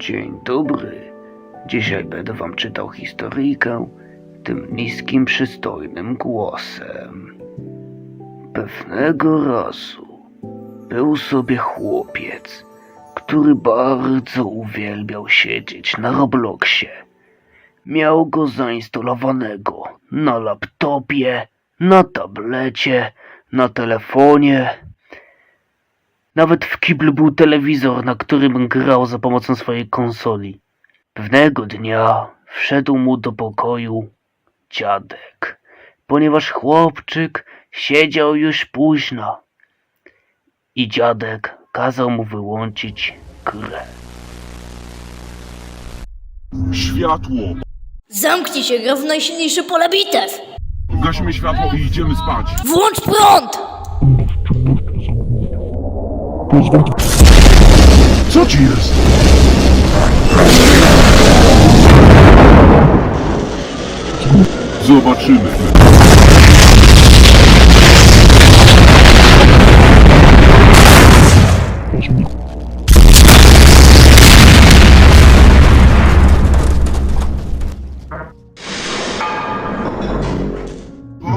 Dzień dobry. Dzisiaj będę wam czytał historyjkę tym niskim, przystojnym głosem. Pewnego razu był sobie chłopiec, który bardzo uwielbiał siedzieć na Robloxie. Miał go zainstalowanego na laptopie, na tablecie, na telefonie. Nawet w kiblu był telewizor, na którym grał za pomocą swojej konsoli. Pewnego dnia wszedł mu do pokoju dziadek, ponieważ chłopczyk siedział już późno. I dziadek kazał mu wyłączyć grę. Światło! Zamknij się, gra w najsilniejsze pole bitew! Gasimy światło i idziemy spać. Włącz prąd! Co ci jest? Zobaczymy.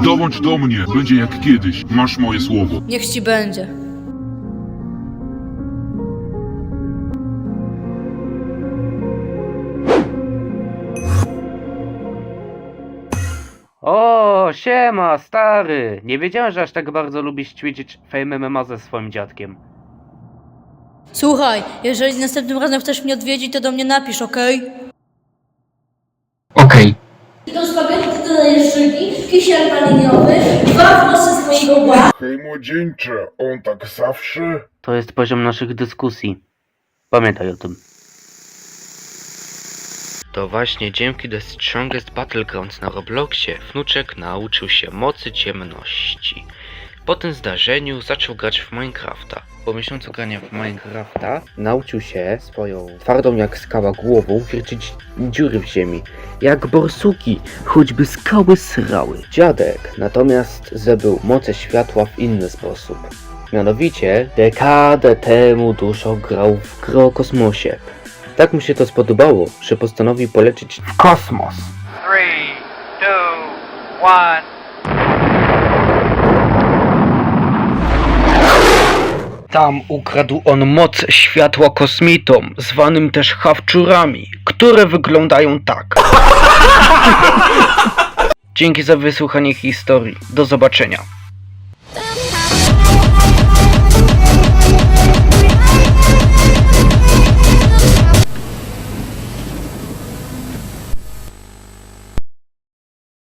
Dołącz do mnie, będzie jak kiedyś. Masz moje słowo. Niech ci będzie. O, siema, stary! Nie wiedziałem, że aż tak bardzo lubisz ćwiczyć Fame MMA ze swoim dziadkiem. Słuchaj, jeżeli następnym razem chcesz mnie odwiedzić, to do mnie napisz, okej? Okej. Do spaghetti dodajesz żygi, kisiel maliniowy, dwa włosy z mojego ła. Hej młodzieńcze, on tak zawsze? To jest poziom naszych dyskusji. Pamiętaj o tym. To właśnie dzięki The Strongest Battlegrounds na Robloxie wnuczek nauczył się mocy ciemności. Po tym zdarzeniu zaczął grać w Minecrafta. Po miesiącu grania w Minecrafta nauczył się swoją twardą jak skała głową wiercić dziury w ziemi. Jak borsuki, choćby skały srały. Dziadek natomiast zdobył moce światła w inny sposób. Mianowicie dekadę temu dużo grał w grę o kosmosie. Tak mu się to spodobało, że postanowił polecieć w kosmos. three, two, one. Tam ukradł on moc światła kosmitom, zwanym też hawczurami, które wyglądają tak. Dzięki za wysłuchanie historii. Do zobaczenia.